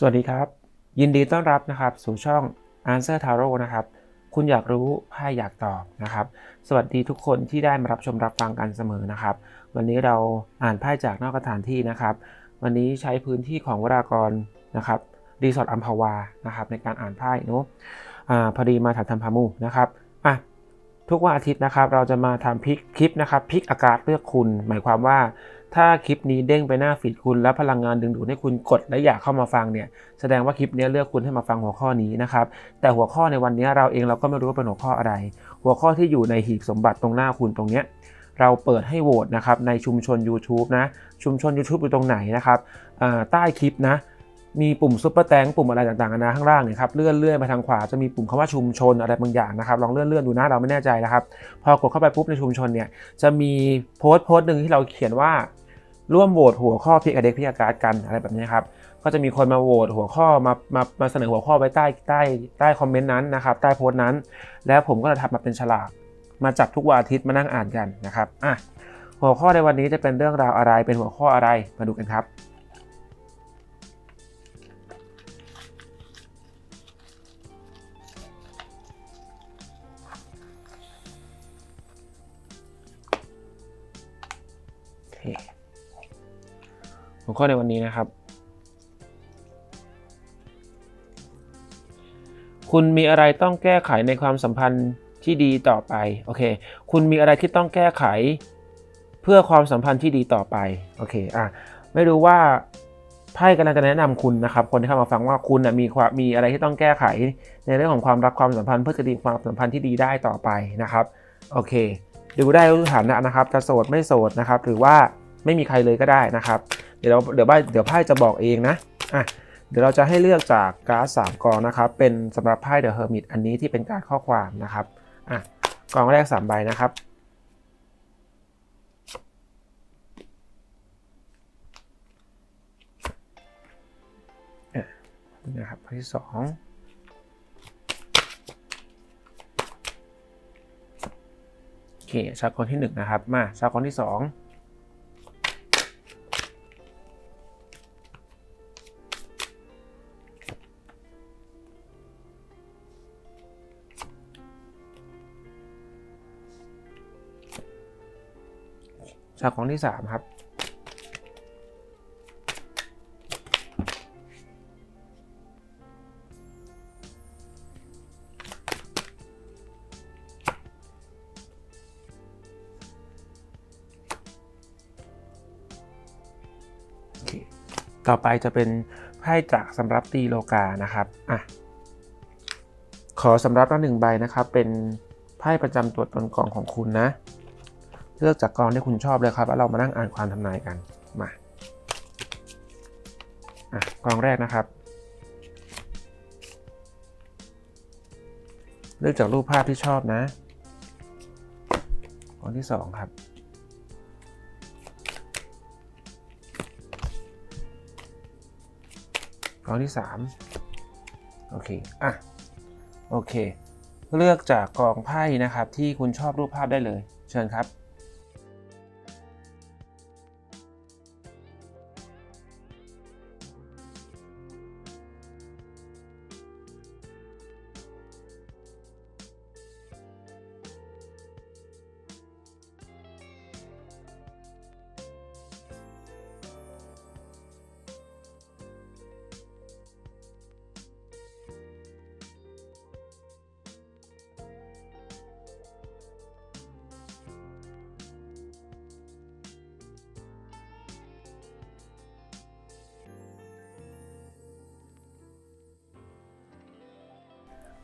สวัสดีครับ ยินดีต้อนรับนะครับ สู่ช่อง Answer Tarot นะครับ คุณอยากรู้ไพ่อยากตอบนะครับ สวัสดีทุกคนที่ได้มารับชมรับฟังกันเสมอนะครับ วันนี้เราอ่านไพ่จากนอกสถานที่นะครับ วันนี้ใช้พื้นที่ของวรากรนะครับรีสอร์ทอัมพวานะครับ ในการอ่านไพ่เนาะพอดีมาถ่ายทำพามูนะครับอะทุกวันอาทิตย์นะครับ เราจะมาทำพลิกคลิปนะครับพลิกอากาศเลือกคุณ หมายความว่า ถ้าคลิปนี้เด้งไปหน้าฟีดคุณแล้วพลังงานดึงดูดให้คุณกดและอยากเข้ามาฟังเนี่ยแสดงว่าคลิปนี้เลือกคุณให้มาฟังหัวข้อนี้นะครับแต่หัวข้อในวันนี้เราเองเราก็ไม่รู้ว่าเป็นหัวข้ออะไร หัวข้อที่อยู่ในหีบสมบัติตรงหน้าคุณตรงเนี้ยเราเปิดให้โหวตนะครับในชุมชน YouTube นะชุมชน YouTube อยู่ตรงไหนนะครับใต้คลิปนะมีปุ่มซุปเปอร์แตงปุ่มอะไรต่างๆนานาข้างล่างเนี่ยครับเลื่อนเลื่อนไปทางขวาจะมีปุ่มคำว่าชุมชนอะไรบางอย่างนะครับลองเลื่อนเลื่อนดูนะเราไม่แน่ใจนะครับ พอกดเข้าไปปุ๊บในชุมชนเนี่ยจะมีโพสต์โพสต์หนึ่งที่เราเขียนว่า ร่วมโหวตหัวข้อพิกอเด็กพิกการ์ดกันอะไรแบบนี้ครับก็จะมีคนมาโหวตหัวข้อมามามาเสนอหัวข้อไว้ใต้ใต้ใต้คอมเมนต์นั้นนะครับใต้โพสต์นั้น แล้วผมก็จะทำมาเป็นฉลากมาจับทุกวันอาทิตย์มานั่งอ่านกันนะครับอะหัวข้อในวันนี้จะเป็นเรื่องราวอะไรเป็นหัวข้ออะไรมาดูกันครับ หัวข้อในวันนี้นะครับ คุณมีอะไรต้องแก้ไขในความสัมพันธ์ที่ดีต่อไป โอเค คุณมีอะไรที่ต้องแก้ไข เพื่อความสัมพันธ์ที่ดีต่อไป โอเค อะ ไม่รู้ว่าไพ่กำลังจะแนะนำคุณนะครับ คนที่เข้ามาฟังว่าคุณนะมีความมีอะไรที่ต้องแก้ไข ในเรื่องของความรักความสัมพันธ์เพื่อจะดีความสัมพันธ์ที่ดีได้ต่อไปนะครับ โอเค ดูได้ทุกฐานะนะครับ จะโสดไม่โสดนะครับ หรือว่า ไม่มีใครเลยก็ได้นะครับ เดี๋ยวเราเดี๋ยวบ้าเดี๋ยวไพ่จะบอกเองนะอะเดี๋ยวเราจะให้เลือกจากการ์ดสามกองนะครับ เป็นสำหรับไพ่เดอะเฮอร์มิตอันนี้ที่เป็นการข้อความนะครับอะกองแรกสามใบนะครับนี่นะครับที่สองโอเคชากรที่หนึ่งนะครับ มาชากรที่สอง ฉากของที่สามครับโอเคต่อไปจะเป็นไพ่จากสำรับตีโลกานะครับอะขอสำรับละหนึ่งใบนะครับ เป็นไพ่ประจำตัวตนกองของคุณนะ เลือกจากกองที่คุณชอบเลยครับ แล้วเรามานั่งอ่านความทำนายกันมาอะกองแรกนะครับ เลือกจากรูปภาพที่ชอบนะกองที่สองครับกองที่สามโอเคอะโอเค เลือกจากกองไพ่นะครับที่คุณชอบรูปภาพได้เลย เชิญครับ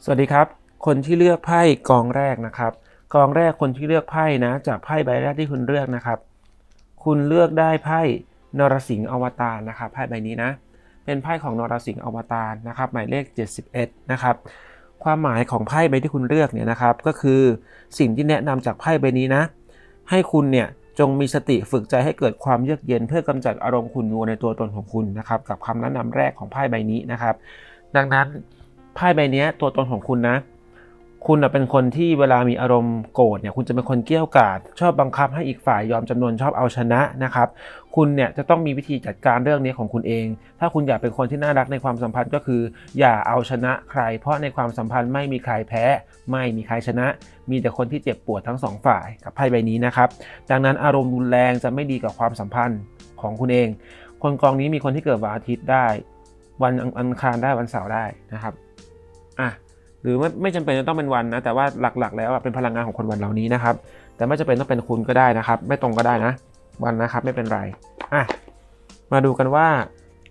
สวัสดีครับ คนที่เลือกไพ่กองแรกนะครับ กองแรกคนที่เลือกไพ่นะ จากไพ่ใบแรกที่คุณเลือกนะครับ คุณเลือกได้ไพ่นรสิงห์อวตารนะครับไพ่ใบนี้นะ เป็นไพ่ของนรสิงห์อวตารนะครับ หมายเลข 71 นะครับ ความหมายของไพ่ใบที่คุณเลือกเนี่ยนะครับ ก็คือสิ่งที่แนะนำจากไพ่ใบนี้นะ ให้คุณเนี่ยจงมีสติฝึกใจให้เกิดความเยือกเย็น เพื่อกำจัดอารมณ์ขุ่นมัวในตัวตนของคุณนะครับ กับคำแนะนำแรกของไพ่ใบนี้นะครับ ดังนั้น ไพ่ใบนี้ตัวตนของคุณนะ คุณเป็นคนที่เวลามีอารมณ์โกรธเนี่ย คุณจะเป็นคนเกี้ยวกาดชอบบังคับให้อีกฝ่ายยอมจำนวนชอบเอาชนะนะครับ คุณเนี่ยจะต้องมีวิธีจัดการเรื่องนี้ของคุณเอง ถ้าคุณอยากเป็นคนที่น่ารักในความสัมพันธ์ก็คือ อย่าเอาชนะใคร เพราะในความสัมพันธ์ไม่มีใครแพ้ ไม่มีใครชนะ มีแต่คนที่เจ็บปวดทั้งสองฝ่ายกับไพ่ใบนี้นะครับ ดังนั้นอารมณ์รุนแรงจะไม่ดีกับความสัมพันธ์ของคุณเอง คนกองนี้มีคนที่เกิดวันอาทิตย์ได้ วันอังคารได้วันเสาร์ได้นะครับ อะหรือไม่ไม่จำเป็นจะต้องเป็นวันนะแต่ว่าหลักๆ แล้วเป็นพลังงานของคนวันเหล่านี้นะครับ แต่ไม่จำเป็นต้องเป็นคุณก็ได้นะครับ ไม่ตรงก็ได้นะ วันนะครับไม่เป็นไรอะมาดูกันว่า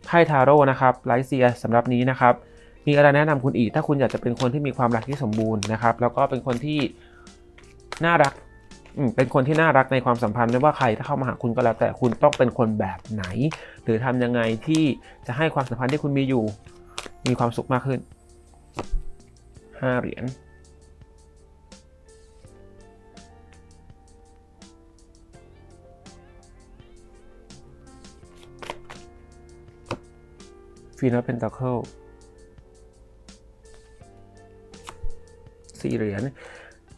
ไพ่ทาโร่นะครับไลท์เซียสำหรับนี้นะครับมีอะไรแนะนำคุณอีก ถ้าคุณอยากจะเป็นคนที่มีความรักที่สมบูรณ์นะครับ แล้วก็เป็นคนที่น่ารักเป็นคนที่น่ารักในความสัมพันธ์ไม่ว่าใครถ้าเข้ามาหาคุณก็แล้วแต่คุณต้องเป็นคนแบบไหน หรือทำยังไงที่จะให้ความสัมพันธ์ที่คุณมีอยู่ มีความสุขมากขึ้น ห้าเหรียญฟีนอสเพนตาเคิลสี่เหรียญ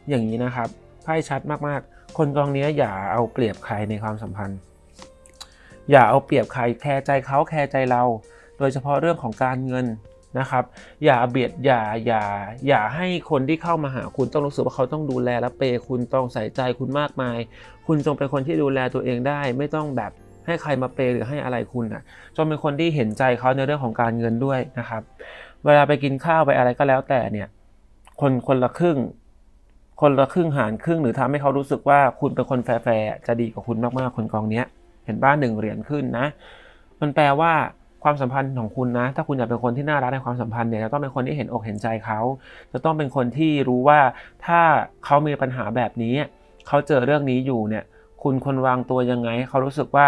อย่างนี้นะครับไพ่ชัดมากๆ คนกองนี้อย่าเอาเปรียบใครในความสัมพันธ์ อย่าเอาเปรียบใครแคร์ใจเขาแคร์ใจเรา โดยเฉพาะเรื่องของการเงิน นะครับ อย่าเบียดอย่าอย่าอย่าให้คนที่เข้ามาหาคุณต้องรู้สึกว่าเขาต้องดูแลและเปย์คุณต้องใส่ใจคุณมากมาย คุณจงเป็นคนที่ดูแลตัวเองได้ ไม่ต้องแบบให้ใครมาเปย์หรือให้อะไรคุณอะจงเป็นคนที่เห็นใจเขาในเรื่องของการเงินด้วยนะครับ เวลาไปกินข้าวไปอะไรก็แล้วแต่เนี่ย คนคนละครึ่ง คนละครึ่งหารครึ่ง หรือทำให้เขารู้สึกว่าคุณเป็นคนแฟร์จะดีกว่าคุณมากๆคนกองเนี้ย เห็นบ้านหนึ่งเหรียญขึ้นนะ มันแปลว่า ความสัมพันธ์ของคุณนะ ถ้าคุณอยากเป็นคนที่น่ารักในความสัมพันธ์เนี่ยจะต้องเป็นคนที่เห็นอกเห็นใจเขา จะต้องเป็นคนที่รู้ว่าถ้าเขามีปัญหาแบบนี้เขาเจอเรื่องนี้อยู่เนี่ย คุณคนวางตัวยังไง เขารู้สึกว่า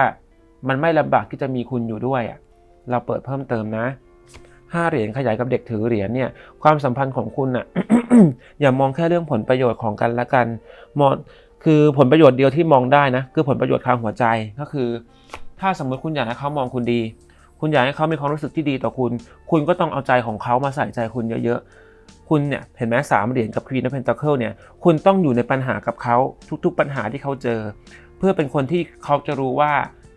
มันไม่ลำบากที่จะมีคุณอยู่ด้วยอะเราเปิดเพิ่มเติมนะห้าเหรียญขยายกับเด็กถือเหรียญเนี่ยความสัมพันธ์ของคุณอะอย่ามองแค่เรื่องผลประโยชน์ของกันและกันมองคือผลประโยชน์เดียวที่มองได้นะคือผลประโยชน์ทางหัวใจก็คือ ถ้าสมมติคุณอยากให้เขามองคุณดี คุณอยากให้เขามีความรู้สึกที่ดีต่อคุณ คุณก็ต้องเอาใจของเขามาใส่ใจคุณเยอะๆ คุณเนี่ยเห็นไหมสามเหรียญกับ Queen of Pentacle เนี่ย คุณต้องอยู่ในปัญหากับเขาทุกๆปัญหาที่เขาเจอ เพื่อเป็นคนที่เขาจะรู้ว่า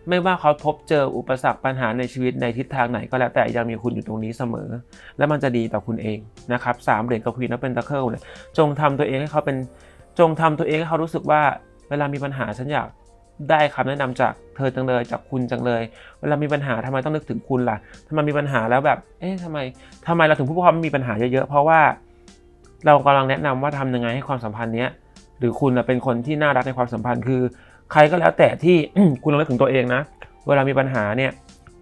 ไม่ว่าเขาพบเจออุปสรรคปัญหาในชีวิตในทิศทางไหนก็แล้วแต่ยังมีคุณอยู่ตรงนี้เสมอ และมันจะดีต่อคุณเองนะครับสามเหรียญกับ Queen of Pentacle เนี่ยจงทำตัวเองให้เขาเป็นจงทำตัวเองให้เขารู้สึกว่าเวลามีปัญหาฉันอยาก ได้คำแนะนำจากเธอจังเลยจากคุณจังเลย เวลามีปัญหาทำไมต้องนึกถึงคุณล่ะทำไมมีปัญหาแล้วแบบ เอ๊ะทำไมทำไมเราถึงพูดว่ามีปัญหาเยอะๆ เพราะว่า เรากำลังแนะนำว่าทำยังไงให้ความสัมพันธ์เนี้ยหรือคุณเป็นคนที่น่ารักในความสัมพันธ์คือ ใครก็แล้วแต่ที่คุณลองนึกถึงตัวเองนะ เวลามีปัญหาเนี่ย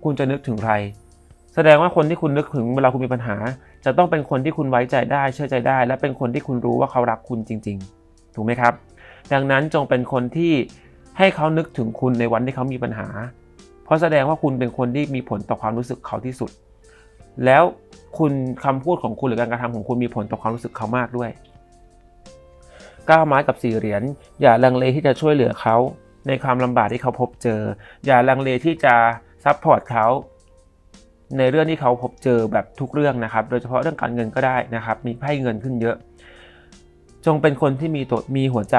คุณจะนึกถึงใคร แสดงว่าคนที่คุณนึกถึงเวลาคุณมีปัญหา จะต้องเป็นคนที่คุณไว้ใจได้เชื่อใจได้ และเป็นคนที่คุณรู้ว่าเขารักคุณจริง ๆ ถูกไหมครับ ดังนั้นจงเป็นคนที่ ให้เขานึกถึงคุณในวันที่เขามีปัญหา เพราะแสดงว่าคุณเป็นคนที่มีผลต่อความรู้สึกเขาที่สุด แล้วคุณคำพูดของคุณหรือการกระทำของคุณมีผลต่อความรู้สึกเขามากด้วยก้าวไม้กับสี่เหรียญอย่าลังเลที่จะช่วยเหลือเขาในความลำบากที่เขาพบเจอ อย่าลังเลที่จะซัพพอร์ตเขาในเรื่องที่เขาพบเจอแบบทุกเรื่องนะครับ โดยเฉพาะเรื่องการเงินก็ได้นะครับ มีไพ่เงินขึ้นเยอะ จงเป็นคนที่มีตัวมีหัวใจ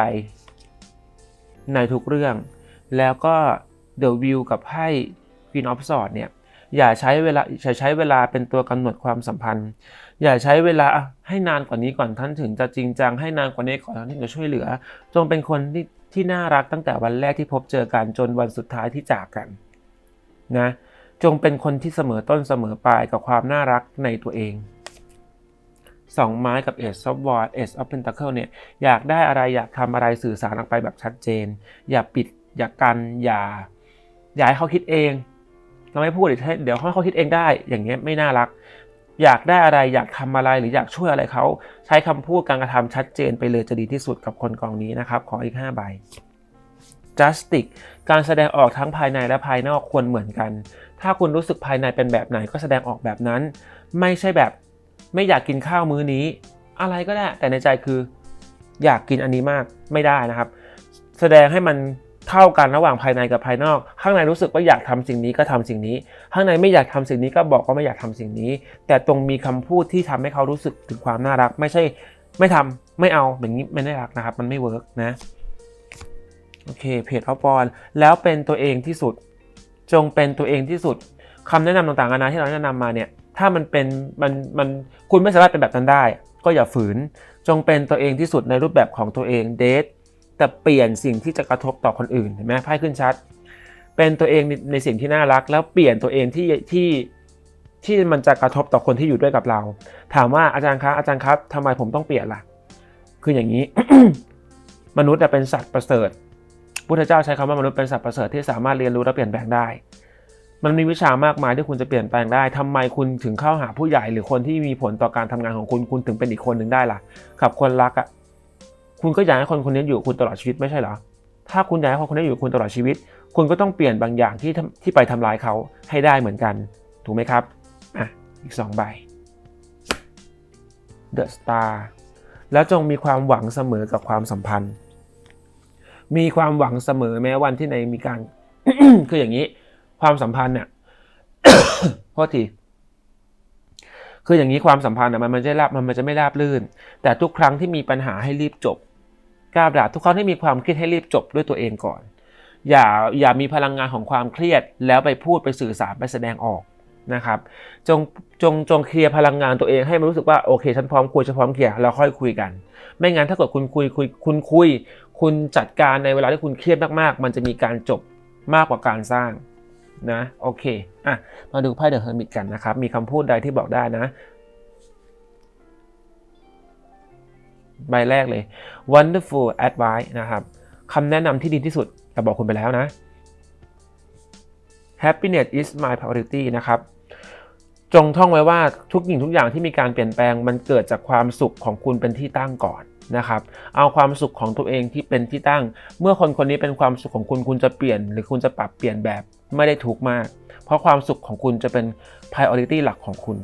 ในทุกเรื่อง แล้วก็ The View กับไพ่ Queen of Swords เนี่ยอย่าใช้เวลาอย่าใช้เวลาเป็นตัวกำหนดความสัมพันธ์ อย่าใช้เวลาให้นานกว่านี้ก่อนท่านถึงจะจริงจังให้นานกว่านี้ก่อนท่านถึงจะช่วยเหลือ จงเป็นคนที่ที่น่ารักตั้งแต่วันแรกที่พบเจอกันจนวันสุดท้ายที่จากกันนะจงเป็นคนที่เสมอต้นเสมอปลายกับความน่ารักในตัวเอง สองไม้กับ Ace of Wands Ace of Pentacle เนี่ยอยากได้อะไรอยากทำอะไรสื่อสารออกไปแบบชัดเจน อย่าปิด อย่ากัน อย่าอย่าให้เขาคิดเอง เราไม่พูดเดี๋ยวให้เดี๋ยวให้เขาคิดเองได้ อย่างเงี้ยไม่น่ารัก อยากได้อะไรอยากทำอะไรหรืออยากช่วยอะไรเขาใช้คำพูดการกระทำชัดเจนไปเลยจะดีที่สุดกับคนกองนี้นะครับขออีก5ใบ Justic การแสดงออกทั้งภายในและภายนอกควรเหมือนกัน ถ้าคุณรู้สึกภายในเป็นแบบไหนก็แสดงออกแบบนั้น ไม่ใช่แบบ ไม่อยากกินข้าวมื้อนี้ อะไรก็ได้ แต่ในใจคืออยากกินอันนี้มากไม่ได้นะครับ แสดงให้มันเท่ากันระหว่างภายในกับภายนอก ข้างในรู้สึกว่าอยากทำสิ่งนี้ก็ทำสิ่งนี้ ข้างในไม่อยากทำสิ่งนี้ก็บอกว่าไม่อยากทำสิ่งนี้ แต่ตรงมีคำพูดที่ทำให้เขารู้สึกถึงความน่ารัก ไม่ใช่ไม่ทำไม่เอาแบบนี้ไม่ได้รักนะครับ มันไม่เวิร์กนะโอเคเพจออฟบอลแล้วเป็นตัวเองที่สุด จงเป็นตัวเองที่สุดคำแนะนำต่างๆนานาที่เราแนะนำมาเนี่ย ถ้ามันเป็นมันมันคุณไม่สามารถเป็นแบบนั้นได้ ก็อย่าฝืน จงเป็นตัวเองที่สุดในรูปแบบของตัวเองเดทแต่เปลี่ยนสิ่งที่จะกระทบต่อคนอื่นเห็นไหมไพ่ขึ้นชัด เป็นตัวเองในในสิ่งที่น่ารัก แล้วเปลี่ยนตัวเองที่ที่ที่มันจะกระทบต่อคนที่อยู่ด้วยกับเรา ถามว่าอาจารย์ครับอาจารย์ครับทำไมผมต้องเปลี่ยนล่ะ คืออย่างนี้ มนุษย์อะเป็นสัตว์ประเสริฐพุทธเจ้าใช้คำว่ามนุษย์เป็นสัตว์ประเสริฐที่สามารถเรียนรู้และเปลี่ยนแปลงได้ มันมีวิชามากมายที่คุณจะเปลี่ยนแปลงได้ทำไมคุณถึงเข้าหาผู้ใหญ่หรือคนที่มีผลต่อการทำงานของคุณคุณถึงเป็นอีกคนหนึ่งได้ล่ะกับคนรักอะคุณก็อยากให้คนคนนี้อยู่คุณตลอดชีวิตไม่ใช่เหรอถ้าคุณอยากให้คนคนนี้อยู่คุณตลอดชีวิต คุณก็ต้องเปลี่ยนบางอย่างที่ท,ที่ไปทำลายเขาให้ได้เหมือนกัน ถูกไหมครับอะอีกสองใบ The Star แล้วจงมีความหวังเสมอกับความสัมพันธ์ มีความหวังเสมอแม้วันที่ในมีการคืออย่างนี้ ความสัมพันธ์เนี่ยโทษทีคืออย่างนี้ความสัมพันธ์เนี่ยมันมันจะราบมันมันจะไม่ราบลื่น แต่ทุกครั้งที่มีปัญหาให้รีบจบกล้าด่าทุกครั้งที่มีความเครียดให้รีบจบด้วยตัวเองก่อน อย่าอย่ามีพลังงานของความเครียดแล้วไปพูดไปสื่อสารไปแสดงออกนะครับจงจงจงเคลียร์พลังงานตัวเองให้มันรู้สึกว่าโอเคฉันพร้อมคุยฉันพร้อมเคลียร์เราค่อยคุยกัน ไม่งั้นถ้าเกิดคุณคุยคุยคุณคุย คุณจัดการในเวลาที่คุณเครียดมากๆ มันจะมีการจบมากกว่าการสร้าง นะโอเคอะมาดูไพ่เดอะเฮอร์มิตกันนะครับ มีคำพูดใดที่บอกได้นะ ใบแรกเลย wonderful advice นะครับคำแนะนำที่ดีที่สุดเราบอกคุณไปแล้วนะ happiness is my priority นะครับจงท่องไว้ว่าทุกสิ่งทุกอย่างที่มีการเปลี่ยนแปลงมันเกิดจากความสุขของคุณเป็นที่ตั้งก่อน นะครับ เอาความสุขของตัวเองที่เป็นที่ตั้ง เมื่อคนคนนี้เป็นความสุขของคุณคุณจะเปลี่ยน หรือคุณจะปรับเปลี่ยนแบบไม่ได้ทุกมาก เพราะความสุขของคุณจะเป็น priority หลักของคุณ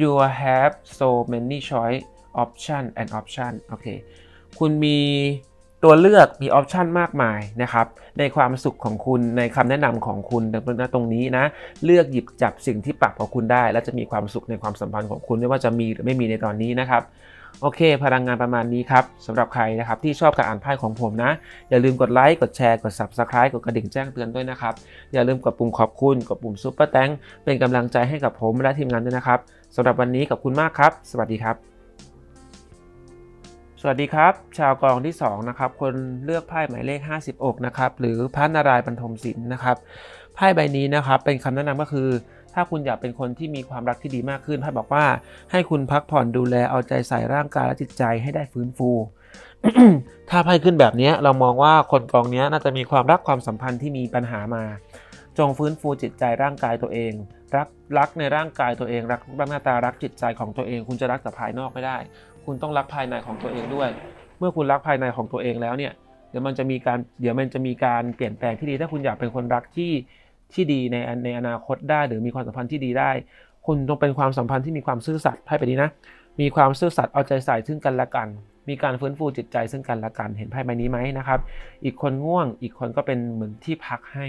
you have so many choice option and option โอเค คุณมีตัวเลือกมีออปชันมากมายนะครับ ในความสุขของคุณในคำแนะนำของคุณณตรงนี้นะ เลือกหยิบจับสิ่งที่ปรับกับคุณได้ และจะมีความสุขในความสัมพันธ์ของคุณไม่ว่าจะมีหรือไม่มีในตอนนี้นะครับ โอเค พลังงานประมาณนี้ครับสำหรับใครนะครับที่ชอบการอ่านไพ่ของผมนะ อย่าลืมกดไลค์กดแชร์กด Subscribe กดกระดิ่งแจ้งเตือนด้วยนะครับ อย่าลืมกดปุ่มขอบคุณกดปุ่มซุปเปอร์แตงเป็นกำลังใจให้กับผมและทีมงานด้วยนะครับสำหรับวันนี้ขอบคุณมากครับ สวัสดีครับ สวัสดีครับ ชาวกองที่2นะครับคนเลือกไพ่หมายเลข 50อกนะครับหรือพระนารายณ์บรรทมศิลป์นะครับไพ่ใบนี้นะครับเป็นคำแนะนำก็คือ ถ้าคุณอยากเป็นคนที่มีความรักที่ดีมากขึ้นไพ่บอกว่า ให้คุณพักผ่อนดูแลเอาใจใส่ร่างกายและจิตใจให้ได้ฟื้นฟู ถ้าไพ่ขึ้นแบบนี้เรามองว่าคนกองนี้น่าจะมีความรักความสัมพันธ์ที่มีปัญหามา จงฟื้นฟูจิตใจร่างกายตัวเอง รักรักในร่างกายตัวเอง รักรูปร่างหน้าตารักจิตใจของตัวเอง คุณจะรักแต่ภายนอกไม่ได้ คุณต้องรักภายในของตัวเองด้วย เมื่อคุณรักภายในของตัวเองแล้วเนี่ยเดี๋ยวมันจะมีการเดี๋ยวมันจะมีการเปลี่ยนแปลงที่ดีถ้าคุณอยากเป็นคนรักที่ ที่ดีในในอนาคตได้ หรือมีความสัมพันธ์ที่ดีได้ คุณต้องเป็นความสัมพันธ์ที่มีความซื่อสัตย์ให้ไปดีนะ มีความซื่อสัตย์เอาใจใส่ซึ่งกันและกัน มีการฟื้นฟูจิตใจซึ่งกันและกันเห็นไพ่ใบนี้ไหมนะครับ อีกคนง่วงอีกคนก็เป็นเหมือนที่พักให้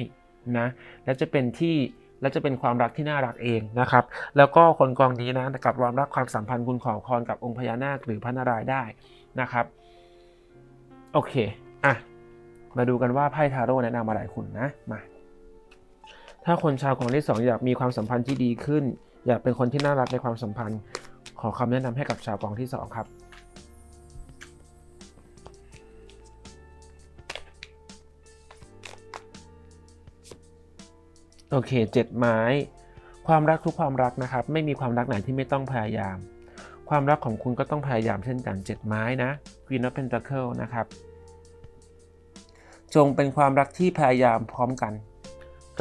นะและจะเป็นที่และจะเป็นความรักที่น่ารักเองนะครับ แล้วก็คนกองนี้นะกับความรักความสัมพันธ์คุณขอคอนกับองค์พญานาคหรือพระนารายณ์ได้นะครับ โอเค อะ มาดูกันว่าไพ่ทาโร่แนะนำอะไรคุณนะ มา ถ้าคนชาวกองที่2อยากมีความสัมพันธ์ที่ดีขึ้น อยากเป็นคนที่น่ารักในความสัมพันธ์ ขอคำแนะนำให้กับชาวกองที่2ครับโอเคเจ็ดไม้ ความรักทุกความรักนะครับ ไม่มีความรักไหนที่ไม่ต้องพยายาม ความรักของคุณก็ต้องพยายามเช่นกันเจ็ดไม้นะ Queen of Pentacle นะครับ จงเป็นความรักที่พยายามพร้อมกัน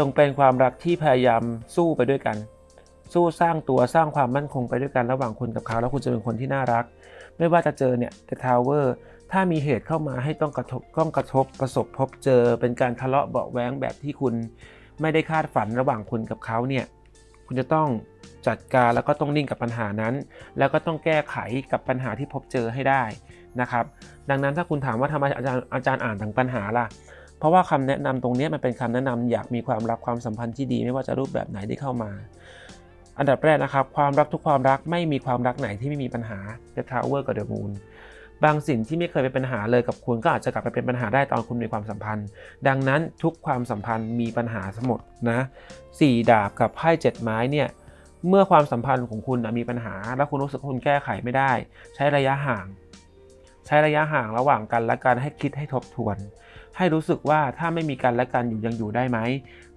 จงเป็นความรักที่พยายามสู้ไปด้วยกัน สู้สร้างตัวสร้างความมั่นคงไปด้วยกันระหว่างคุณกับเขา แล้วคุณจะเป็นคนที่น่ารัก ไม่ว่าจะเจอเนี่ย The Tower ถ้ามีเหตุเข้ามาให้ต้องกระทบต้องกระทบประสบพบเจอ เป็นการทะเลาะเบาะแว้งแบบที่คุณไม่ได้คาดฝันระหว่างคุณกับเขาเนี่ยคุณจะต้องจัดการแล้วก็ต้องนิ่งกับปัญหานั้น แล้วก็ต้องแก้ไขกับปัญหาที่พบเจอให้ได้นะครับ ดังนั้นถ้าคุณถามว่าทำไมอาจารย์อาจารย์อ่านถึงปัญหาล่ะ เพราะว่าคำแนะนำตรงนี้มันเป็นคำแนะนำอยากมีความรักความสัมพันธ์ที่ดีไม่ว่าจะรูปแบบไหนที่เข้ามา อันดับแรกนะครับ ความรักทุกความรักไม่มีความรักไหนที่ไม่มีปัญหา The Tower กับ The Moon บางสิ่งที่ไม่เคยเป็นปัญหาเลยกับคุณก็อาจจะกลับไปเป็นปัญหาได้ตอนคุณมีความสัมพันธ์ ดังนั้นทุกความสัมพันธ์มีปัญหาทั้งหมดนะสี่ดาบกับไพ่เจ็ดไม้เนี่ยเมื่อความสัมพันธ์ของคุณนะมีปัญหา แล้วคุณรู้สึกคุณแก้ไขไม่ได้ ใช้ระยะห่าง ใช้ระยะห่างระหว่างกันและกันให้คิดให้ทบทวน ให้รู้สึกว่าถ้าไม่มีกันและกันอยู่ยังอยู่ได้ไหม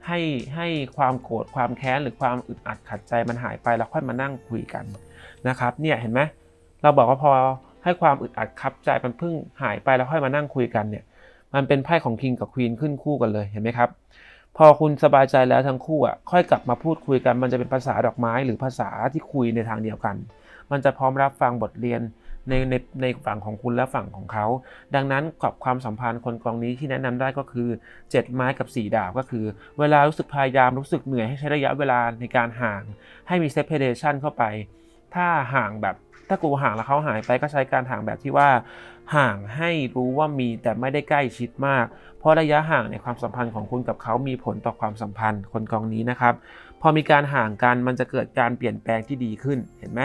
ให้ให้ความโกรธความแค้นหรือความอึดอัดขัดใจมันหายไปแล้วค่อยมานั่งคุยกันนะครับเนี่ยเห็นไหมเราบอกว่าพอให้ความอึดอัดคับใจมันเพิ่งหายไปแล้วค่อยมานั่งคุยกันเนี่ยมันเป็นไพ่ของคิงกับควีนขึ้นคู่กันเลยเห็นไหมครับพอคุณสบายใจแล้วทั้งคู่อะค่อยกลับมาพูดคุยกันมันจะเป็นภาษาดอกไม้หรือภาษาที่คุยในทางเดียวกัน มันจะพร้อมรับฟังบทเรียน ในในในฝั่งของคุณและฝั่งของเขา ดังนั้นกับความสัมพันธ์คนกองนี้ที่แนะนำได้ก็คือ 7 ไม้กับ 4 ดาบก็คือ เวลารู้สึกพยายามรู้สึกเหนื่อยให้ใช้ระยะเวลาในการห่าง ให้มีเซปเปเรชันเข้าไป ถ้าห่างแบบถ้ากูห่างแล้วเขาหายไปก็ใช้การห่างแบบที่ว่า ห่างให้รู้ว่ามีแต่ไม่ได้ใกล้ชิดมาก เพราะระยะห่างในความสัมพันธ์ของคุณกับเขามีผลต่อความสัมพันธ์คนกองนี้นะครับ พอมีการห่างกันมันจะเกิดการเปลี่ยนแปลงที่ดีขึ้นเห็นไหม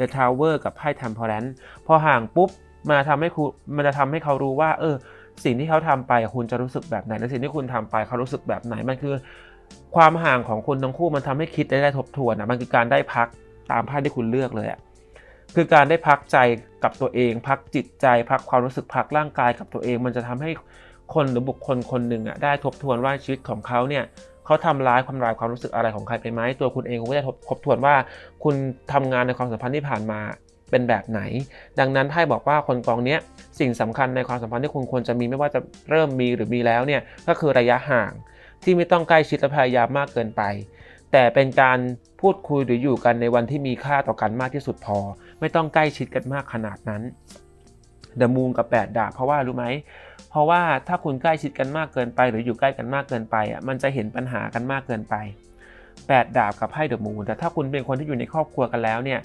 The Tower กับไพ่ Temperance พอห่างปุ๊บมันจะทำให้คุณมันจะทำให้เขารู้ว่าเออสิ่งที่เขาทำไปคุณจะรู้สึกแบบไหนและสิ่งที่คุณทำไปเขารู้สึกแบบไหนมันคือ ความห่างของคุณทั้งคู่มันทำให้คิดได้ทบทวนนะมันคือการได้พักตามไพ่ที่คุณเลือกเลยอะคือการได้พักใจกับตัวเอง พักจิตใจ พักความรู้สึกพักร่างกายกับตัวเอง มันจะทำให้คนหรือบุคคลคนหนึ่งอะได้ทบทวนว่าชีวิตของเขาเนี่ย เขาทำร้ายความร้ายความรู้สึกอะไรของใครไปไหมตัวคุณเองคุณก็จะทบทบทวนว่า คุณทำงานในความสัมพันธ์ที่ผ่านมาเป็นแบบไหน ดังนั้นไพ่บอกว่าคนกองเนี้ยสิ่งสำคัญในความสัมพันธ์ที่คุณควรจะมีไม่ว่าจะเริ่มมีหรือมีแล้วเนี่ยก็คือระยะห่างที่ไม่ต้องใกล้ชิดและพยายามมากเกินไป แต่เป็นการพูดคุยหรืออยู่กันในวันที่มีค่าต่อกันมากที่สุดพอ ไม่ต้องใกล้ชิดกันมากขนาดนั้นเดอะมูนกับแปดดาบเพราะว่ารู้ไหม เพราะว่าถ้าคุณใกล้ชิดกันมากเกินไป หรืออยู่ใกล้กันมากเกินไปอะมันจะเห็นปัญหากันมากเกินไปแปดดาบกับไพ่เดอะมูนแต่ถ้าคุณเป็นคนที่อยู่ในครอบครัวกันแล้วเนี่ย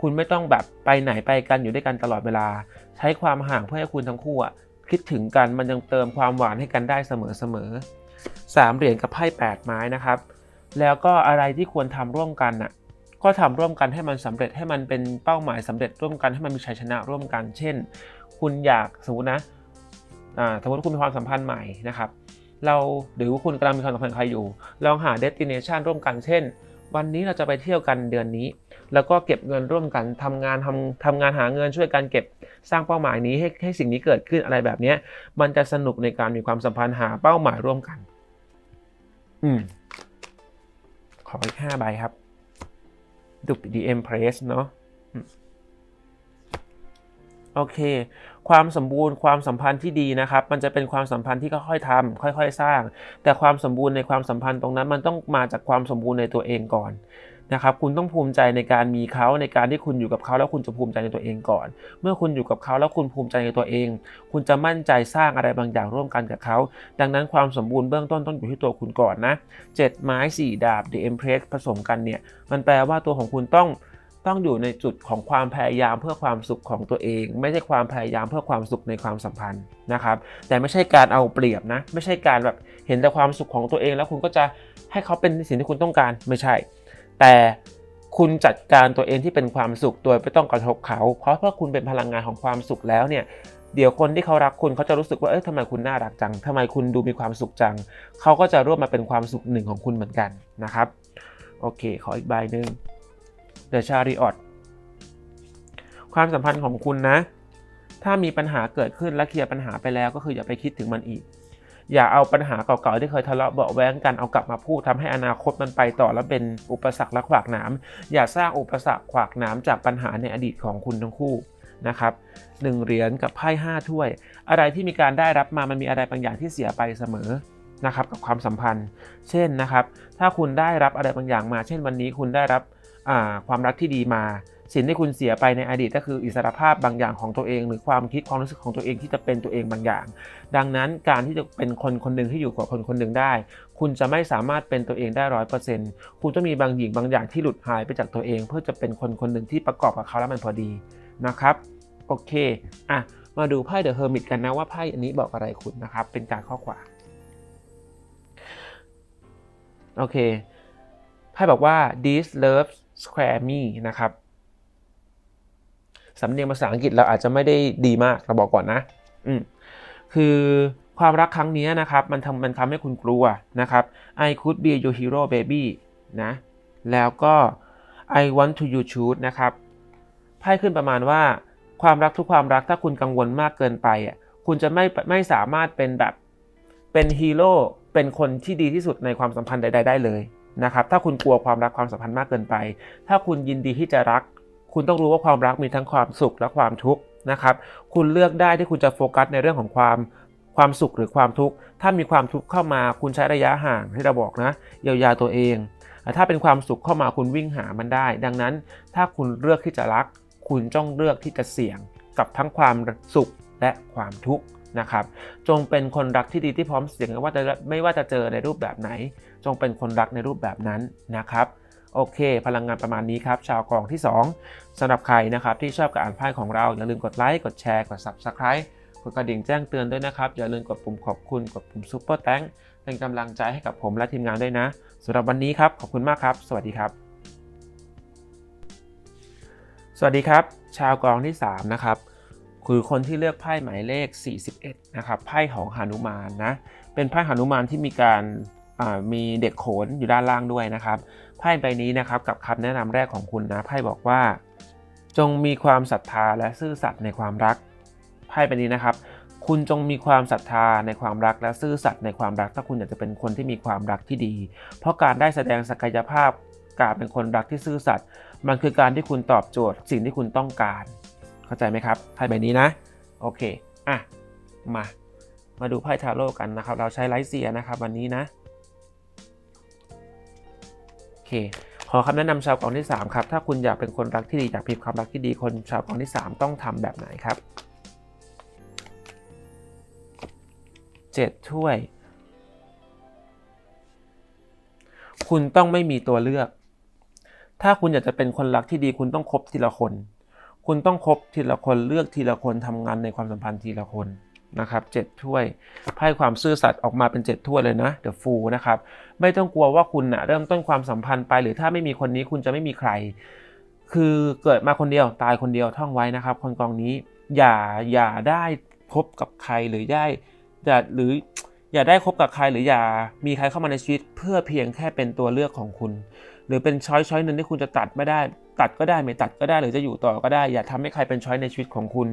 คุณไม่ต้องแบบไปไหนไปกันอยู่ด้วยกันตลอดเวลา ใช้ความห่างเพื่อให้คุณทั้งคู่อะคิดถึงกันมันยังเติมความหวานให้กันได้เสมอเสมอสามเหรียญกับไพ่แปดไม้นะครับ แล้วก็อะไรที่ควรทำร่วมกันน่ะก็ทำร่วมกันให้มันสำเร็จให้มันเป็นเป้าหมายสำเร็จร่วมกันให้มันมีชัยชนะร่วมกัน เช่น คุณอยากสมมตินะ สมมติคุณมีความสัมพันธ์ใหม่นะครับเราหรือว่าคุณกำลังมีความสัมพันธ์ใครอยู่ ลองหา destination ร่วมกันเช่น วันนี้เราจะไปเที่ยวกันเดือนนี้ แล้วก็เก็บเงินร่วมกันทำงานทำทำงานหาเงินช่วยกันเก็บสร้างเป้าหมายนี้ให้ให้สิ่งนี้เกิดขึ้นอะไรแบบนี้มันจะสนุกในการมีความสัมพันธ์หาเป้าหมายร่วมกัน อืมขออีกห้าใบครับ ดุกดีเอ็มเพรสเนาะ โอเค ความสมบูรณ์ความสัมพันธ์ที่ดีนะครับ มันจะเป็นความสัมพันธ์ที่ค่อยๆทำค่อยๆ สร้าง แต่ความสมบูรณ์ในความสัมพันธ์ตรงนั้น มันต้องมาจากความสมบูรณ์ในตัวเองก่อนนะครับคุณต้องภูมิใจในการมีเขาในการที่คุณอยู่กับเขาแล้วคุณจะภูมิใจในตัวเองก่อน เมื่อคุณอยู่กับเขาแล้วคุณภูมิใจในตัวเอง คุณจะมั่นใจสร้างอะไรบางอย่างร่วมกันกับเขา ดังนั้นความสมบูรณ์เบื้องต้นต้องอยู่ที่ตัวคุณก่อนนะเจ็ดไม้สี่ดาบ The Empress ผสมกันเนี่ย มันแปลว่าตัวของคุณต้อง ต้องอยู่ในจุดของความพยายามเพื่อความสุขของตัวเอง ไม่ใช่ความพยายามเพื่อความสุขในความสัมพันธ์นะครับ แต่ไม่ใช่การเอาเปรียบนะ ไม่ใช่การแบบเห็นแต่ความสุขของตัวเอง แล้วคุณก็จะให้เขาเป็นสิ่งที่คุณต้องการไม่ใช่ แต่คุณจัดการตัวเองที่เป็นความสุขโดยไม่ต้องกระทบเขา เพราะเพราคุณเป็นพลังงานของความสุขแล้วเนี่ยเดี๋ยวคนที่เขารักคุณเขาจะรู้สึกว่าเอ้ยทำไมคุณน่ารักจังทำไมคุณดูมีความสุขจัง เขาก็จะร่วมมาเป็นความสุขหนึ่งของคุณเหมือนกันนะครับ โอเค ขออีกใบหนึ่ง The Chariot ความสัมพันธ์ของคุณนะ ถ้ามีปัญหาเกิดขึ้นและเคลียร์ปัญหาไปแล้วก็คืออย่าไปคิดถึงมันอีก อย่าเอาปัญหาเก่าๆที่เคยทะเลาะเบาแว้งกันเอากลับมาพูดทำให้อนาคตมันไปต่อแล้วเป็นอุปสรรคและขวากหนามอย่าสร้างอุปสรรคขวากหนามจากปัญหาในอดีตของคุณทั้งคู่นะครับหนึ่งเหรียญกับไพ่ห้าถ้วย อะไรที่มีการได้รับมามันมีอะไรบางอย่างที่เสียไปเสมอนะครับกับความสัมพันธ์ เช่นนะครับ ถ้าคุณได้รับอะไรบางอย่างมา เช่นวันนี้คุณได้รับ ความรักที่ดีมา สิ่งที่คุณเสียไปในอดีตก็คืออิสรภาพบางอย่างของตัวเอง หรือความคิดความรู้สึกของตัวเองที่จะเป็นตัวเองบางอย่าง ดังนั้นการที่จะเป็นคนคนหนึ่งที่อยู่กับคนคนหนึ่งได้ คุณจะไม่สามารถเป็นตัวเองได้ร้อยเปอร์เซ็นต์คุณต้องมีบางอย่างบางอย่างที่หลุดหายไปจากตัวเอง เพื่อจะเป็นคนคนหนึ่งที่ประกอบกับเขาแล้วมันพอดีนะครับโอเคอะมาดูไพ่เดอะเฮอร์มิตกันนะว่าไพ่อันนี้บอกอะไรคุณนะครับ เป็นการข้อความโอเคไพ่บอกว่า this loves square me นะครับสำเนียงภาษาอังกฤษเราอาจจะไม่ได้ดีมากเราบอกก่อนนะอืมคือความรักครั้งนี้นะครับ มันทำมันทำให้คุณกลัวนะครับ I could be your hero baby นะแล้วก็ I want to you choose นะครับไพ่ขึ้นประมาณว่าความรักทุกความรักถ้าคุณกังวลมากเกินไปอะคุณจะไม่ไม่สามารถเป็นแบบเป็นฮีโร่เป็นคนที่ดีที่สุดในความสัมพันธ์ใดๆได้เลย นะครับถ้าคุณกลัวความรักความสัมพันธ์มากเกินไป ถ้าคุณยินดีที่จะรัก คุณต้องรู้ว่าความรักมีทั้งความสุขและความทุกข์นะครับคุณเลือกได้ที่คุณจะโฟกัสในเรื่องของความความสุขหรือความทุกข์ถ้ามีความทุกข์เข้ามาคุณใช้ระยะห่างที่เราบอกนะเยียวยาตัวเองแต่ถ้าเป็นความสุขเข้ามาคุณวิ่งหามันได้ ดังนั้นถ้าคุณเลือกที่จะรัก คุณต้องเลือกที่จะเสี่ยงกับทั้งความสุขและความทุกข์ นะครับ จงเป็นคนรักที่ดีที่พร้อมเสี่ยงไม่ว่าจะไม่ว่าจะเจอในรูปแบบไหน จงเป็นคนรักในรูปแบบนั้นนะครับโอเค พลังงานประมาณนี้ครับ ชาวกองที่ 2สำหรับใครนะครับที่ชอบการอ่านไพ่ของเรา อย่าลืมกดไลค์กดแชร์กด Subscribe กดกระดิ่งแจ้งเตือนด้วยนะครับ อย่าลืมกดปุ่มขอบคุณกดปุ่มซุปเปอร์แตงเป็นกำลังใจให้กับผมและทีมงานด้วยนะสำหรับวันนี้ครับ ขอบคุณมากครับ สวัสดีครับ สวัสดีครับ ชาวกองที่ 3 นะครับ คือคนที่เลือกไพ่หมายเลข 41 นะครับไพ่ของหานุมานนะเป็นไพ่หานุมานที่มีการมีเด็กโขนอยู่ด้านล่างด้วยนะครับไพ่ใบนี้นะครับกับคำแนะนำแรกของคุณนะไพ่บอกว่า จงมีความศรัทธาและซื่อสัตย์ในความรักไพ่ใบนี้นะครับ คุณจงมีความศรัทธาในความรักและซื่อสัตย์ในความรัก ถ้าคุณอยากจะเป็นคนที่มีความรักที่ดี เพราะการได้แสดงศักยภาพการเป็นคนรักที่ซื่อสัตย์มันคือการที่คุณตอบโจทย์สิ่งที่คุณต้องการ เข้าใจไหมครับไพ่ใบนี้นะ โอเค อะ มา มาดูไพ่ทาโร่กันนะครับ เราใช้ไลท์เซียนะครับวันนี้นะ โอเค ขอคำแนะนำชาวกองที่ 3 ครับ ถ้าคุณอยากเป็นคนรักที่ดี อยากมีความรักที่ดี คนชาวกองที่ 3 ต้องทำแบบไหนครับ 7 ถ้วย คุณต้องไม่มีตัวเลือก ถ้าคุณอยากจะเป็นคนรักที่ดี คุณต้องคบทีละคน คุณต้องคบทีละคนเลือกทีละคนทำงานในความสัมพันธ์ทีละคนนะครับเจ็ดถ้วยไพ่ความซื่อสัตย์ออกมาเป็น7ถ้วยเลยนะเดอะฟูนะครับไม่ต้องกลัวว่าคุณนะเริ่มต้นความสัมพันธ์ไป หรือถ้าไม่มีคนนี้คุณจะไม่มีใคร คือเกิดมาคนเดียวตายคนเดียวท่องไว้นะครับ คนกองนี้อย่าอย่าได้พบกับใครหรือได้อย่าหรืออย่าได้คบกับใครหรืออย่ามีใครเข้ามาในชีวิต เพื่อเพียงแค่เป็นตัวเลือกของคุณ หรือเป็นช้อยช้อยหนึ่งที่คุณจะตัดไม่ได้ ตัดก็ได้ไม่ตัดก็ได้หรือจะอยู่ต่อก็ได้ อย่าทำให้ใครเป็นช้อยในชีวิตของคุณ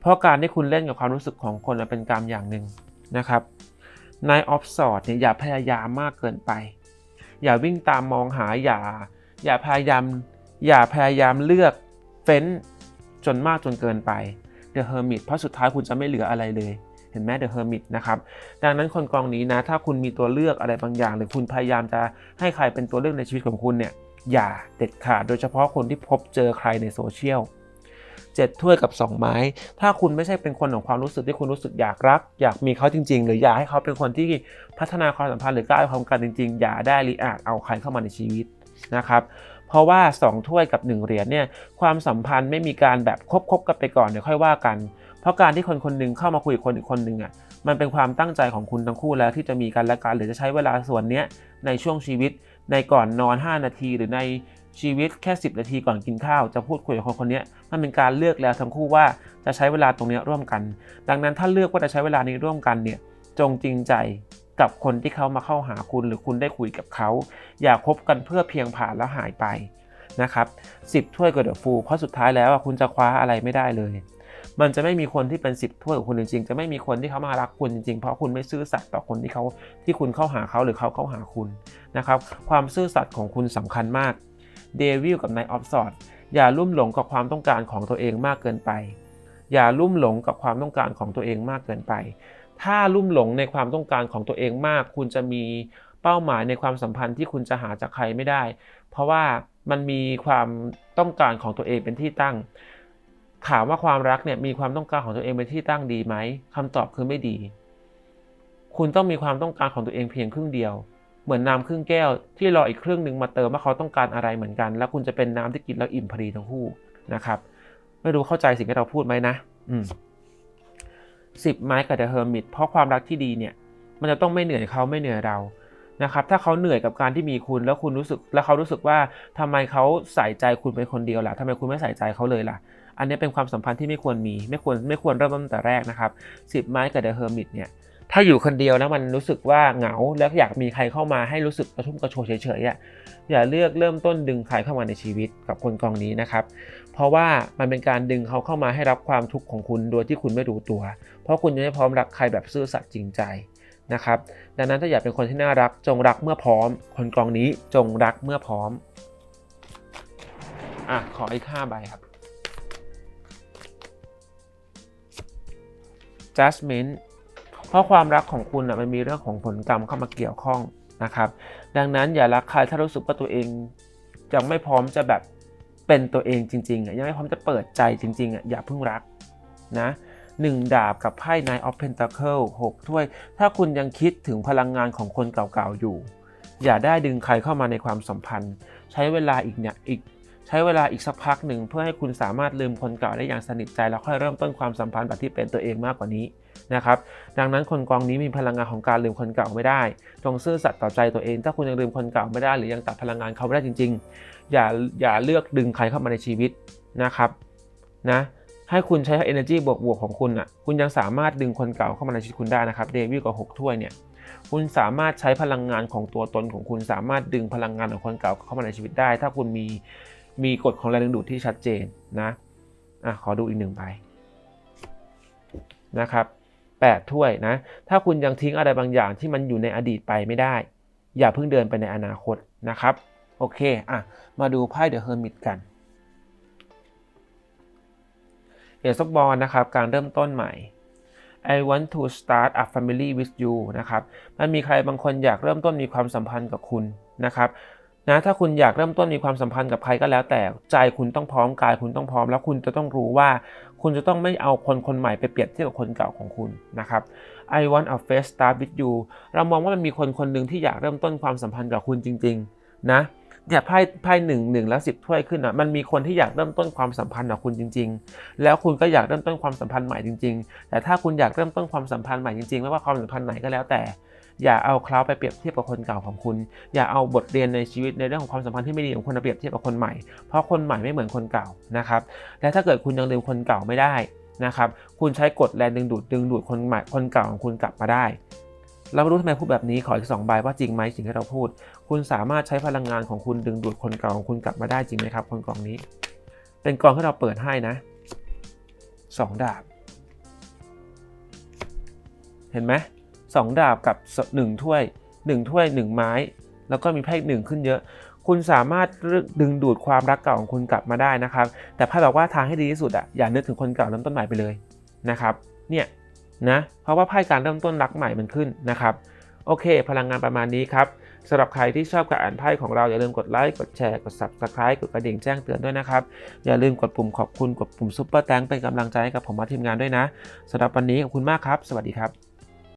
เพราะการที่คุณเล่นกับความรู้สึกของคนเป็นกรรมอย่างหนึ่งนะครับนายออฟสอดเนี่ยอย่าพยายามมากเกินไป อย่าวิ่งตามมองหาอย่า อย่าพยายามอย่าพยายามเลือกเฟ้นจนมากจนเกินไป The Hermit เพราะสุดท้ายคุณจะไม่เหลืออะไรเลย เห็นไหม The Hermit นะครับดังนั้นคนกองนี้นะ ถ้าคุณมีตัวเลือกอะไรบางอย่าง หรือคุณพยายามจะให้ใครเป็นตัวเลือกในชีวิตของคุณเนี่ยอย่าเด็ดขาดโดยเฉพาะคนที่พบเจอใครในโซเชียลเจ็ดถ้วยกับ 2 ไม้ ถ้าคุณไม่ใช่เป็นคนของความรู้สึกที่คุณรู้สึกอยากรัก อยากมีเขาจริง ๆ หรืออยากให้เขาเป็นคนที่พัฒนาความสัมพันธ์หรือก้าความกันจริง ๆ อย่าได้รีอาจเอาใครเข้ามาในชีวิตนะครับ เพราะว่า 2 ถ้วยกับ 1 เหรียญเนี่ยความสัมพันธ์ไม่มีการแบบคบๆกันไปก่อนเดี๋ยวค่อยว่ากัน เพราะการที่คนคนหนึ่งเข้ามาคุยกับคนอีกคนหนึ่งอะมันเป็นความตั้งใจของคุณทั้งคู่แล้วที่จะมีกันและกันหรือจะใช้เวลาส่วนเนี้ยในช่วงชีวิต ในก่อนนอน 5 นาที หรือในชีวิตแค่ 10 นาทีก่อนกินข้าว จะพูดคุยกับคนคนนี้มันเป็นการเลือกแล้วทั้งคู่ว่าจะใช้เวลาตรงนี้ร่วมกัน ดังนั้นถ้าเลือกว่าจะใช้เวลานี้ร่วมกันเนี่ยจงจริงใจกับคนที่เขามาเข้าหาคุณหรือคุณได้คุยกับเขา อย่าคบกันเพื่อเพียงผ่านแล้วหายไปนะครับสิบถ้วยกับเดอะฟูเพราะสุดท้ายแล้วคุณจะคว้าอะไรไม่ได้เลย มันจะไม่มีคนที่เป็นสิบถ้วยกับคุณจริงๆ จะไม่มีคนที่เขามารักคุณจริงๆ เพราะคุณไม่ซื่อสัตย์ต่อคนที่เขาที่คุณเข้าหาเขาหรือเขาเข้าหาคุณนะครับ ความซื่อสัตย์ของคุณสำคัญมาก เดวิลกับนายออฟสอดอย่าลุ่มหลงกับความต้องการของตัวเองมากเกินไป อย่าลุ่มหลงกับความต้องการของตัวเองมากเกินไป ถ้าลุ่มหลงในความต้องการของตัวเองมาก คุณจะมีเป้าหมายในความสัมพันธ์ที่คุณจะหาจากใครไม่ได้ เพราะว่ามันมีความต้องการของตัวเองเป็นที่ตั้ง ถามว่าความรักเนี่ยมีความต้องการของตัวเองเป็นที่ตั้งดีไหมคำตอบคือไม่ดี คุณต้องมีความต้องการของตัวเองเพียงครึ่งเดียว เหมือนน้ำครึ่งแก้วที่รออีกครึ่งหนึ่งมาเติมว่าเขาต้องการอะไรเหมือนกัน แล้วคุณจะเป็นน้ำที่กินแล้วอิ่มพอดีทั้งคู่นะครับ ไม่รู้เข้าใจสิ่งที่เราพูดไหมนะอืมสิบไม้กับเดอะเฮอร์มิตเพราะความรักที่ดีเนี่ย มันจะต้องไม่เหนื่อยเขาไม่เหนื่อยเรานะครับถ้าเขาเหนื่อยกับการที่มีคุณแล้วคุณรู้สึก แล้วเขารู้สึกว่าทำไมเขาใส่ใจคุณเป็นคนเดียวล่ะทำไมคุณไม่ใส่ใจเขาเลยล่ะ อันนี้เป็นความสัมพันธ์ที่ไม่ควรมี ไม่ควรไม่ควรเริ่มต้นแต่แรกนะครับสิบไม้กับเดอะเฮอร์มิตเนี่ยถ้าอยู่คนเดียวแล้วมันรู้สึกว่าเหงาแล้วอยากมีใครเข้ามาให้รู้สึกกระชุ่มกระชวยเฉยๆอะอย่าเลือกเริ่มต้นดึงใครเข้ามาในชีวิตกับคนกองนี้นะครับ เพราะว่ามันเป็นการดึงเขาเข้ามาให้รับความทุกข์ของคุณโดยที่คุณไม่รู้ตัว เพราะคุณยังไม่พร้อมรักใครแบบซื่อสัตย์จริงใจนะครับ ดังนั้นถ้าอยากเป็นคนที่น่ารักจงรักเมื่อพร้อม คนกองนี้จงรักเมื่อพร้อมอะขออีกห้าใบครับ judgment เพราะความรักของคุณอะมันมีเรื่องของผลกรรมเข้ามาเกี่ยวข้องนะครับ ดังนั้นอย่ารักใครถ้ารู้สึกว่าตัวเองยังไม่พร้อมจะแบบเป็นตัวเองจริงๆอะยังไม่พร้อมจะเปิดใจจริงๆอะอย่าเพิ่งรักนะหนึ่งดาบกับไพ่ Nine of Pentacles 6ถ้วย ถ้าคุณยังคิดถึงพลังงานของคนเก่าๆอยู่ อย่าได้ดึงใครเข้ามาในความสัมพันธ์ ใช้เวลาอีกเนี่ยอีก ใช้เวลาอีกสักพักหนึ่งเพื่อให้คุณสามารถลืมคนเก่าได้อย่างสนิทใจ แล้วค่อยเริ่มต้นความสัมพันธ์แบบที่เป็นตัวเองมากกว่านี้นะครับ ดังนั้นคนกองนี้มีพลังงานของการลืมคนเก่าไม่ได้ จงซื่อสัตย์ต่อใจตัวเอง ถ้าคุณยังลืมคนเก่าไม่ได้ หรือยังตัดพลังงานเขาไม่ได้จริง ๆ อย่าอย่าเลือกดึงใครเข้ามาในชีวิตนะครับนะให้คุณใช้ energy บวกๆของคุณอะ คุณยังสามารถดึงคนเก่าเข้ามาในชีวิตคุณได้นะครับ เดวิดกับหกถ้วยเนี่ย คุณสามารถใช้พลังงานของตัวตนของคุณ สามารถดึงพลังงานของคนเก่าเข้ามาในชีวิตได้ ถ้าคุณมี มีกฎของแรงดึงดูดที่ชัดเจนนะอะขอดูอีกหนึ่งใบนะครับ8ถ้วยนะ ถ้าคุณยังทิ้งอะไรบางอย่างที่มันอยู่ในอดีตไปไม่ได้ อย่าเพิ่งเดินไปในอนาคตนะครับ โอเคอะมาดูไพ่เดอะเฮอร์มิตกันเอซบอลนะครับ การเริ่มต้นใหม่ I want to start a family with you นะครับ มันมีใครบางคนอยากเริ่มต้นมีความสัมพันธ์กับคุณนะครับ นะถ้าคุณอยากเริ่มต้นมีความสัมพันธ์กับใครก็แล้ว แต่ใจคุณต้องพร้อมกายคุณต้องพร้อม แล้วคุณจะต้องรู้ว่า คุณจะต้องไม่เอาคนคนใหม่ไปเปรียบเทียบกับคนเก่าของคุณนะครับ I want a fresh start with you เรามองว่ามันมีคนคนหนึ่งที่อยากเริ่มต้นความสัมพันธ์กับคุณจริง ๆ นะเนี่ยไพ่ไพ่หนึ่งหนึ่งแล้วสิบถ้วยขึ้นอะมันมีคนที่อยากเริ่มต้นความสัมพันธ์กับคุณจริง ๆ แล้วคุณก็อยากเริ่มต้นความสัมพันธ์ใหม่จริง ๆ แต่ถ้าคุณอยากเริ่มต้นความสัมพันธ์ใหม่จริงๆไม่ว่าความสัมพันธ์ไหนก็แล้วแต่ อย่าเอาเขาไปเปรียบเทียบกับคนเก่าของคุณ อย่าเอาบทเรียนในชีวิตในเรื่องของความสัมพันธ์ที่ไม่ดีของคุณมาเปรียบเทียบกับคนใหม่ เพราะคนใหม่ไม่เหมือนคนเก่านะครับ และถ้าเกิดคุณยังลืมคนเก่าไม่ได้นะครับ คุณใช้กฎแรงดึงดูดดึงดูดคนใหม่คนเก่าของคุณกลับมาได้เราไม่รู้ทำไมพูดแบบนี้ขออีกสองใบว่าจริงไหมสิ่งที่เราพูด คุณสามารถใช้พลังงานของคุณดึงดูดคนเก่าของคุณกลับมาได้จริงไหมครับคนกล่องนี้ เป็นกล่องที่เราเปิดให้นะสองดาบ เห็นไหม สองดาบกับหนึ่งถ้วยหนึ่งถ้วยหนึ่งไม้ แล้วก็มีไพ่หนึ่งขึ้นเยอะ คุณสามารถดึงดูดความรักเก่าของคุณกลับมาได้นะครับ แต่ไพ่บอกว่าทางให้ดีที่สุดอะอย่านึกถึงคนเก่าเริ่มต้นใหม่ไปเลยนะครับเนี่ยนะเพราะว่าไพ่การเริ่มต้นรักใหม่มันขึ้นนะครับโอเค พลังงานประมาณนี้ครับสำหรับใครที่ชอบการอ่านไพ่ของเราอย่าลืมกดไลค์กดแชร์กด subscribe กดกระดิ่งแจ้งเตือนด้วยนะครับ อย่าลืมกดปุ่มขอบคุณกดปุ่มซุปเปอร์แตงเป็นกำลังใจให้กับผมมาทีมงานด้วยนะสำหรับวันนี้ขอบคุณมากครับ สวัสดีครับ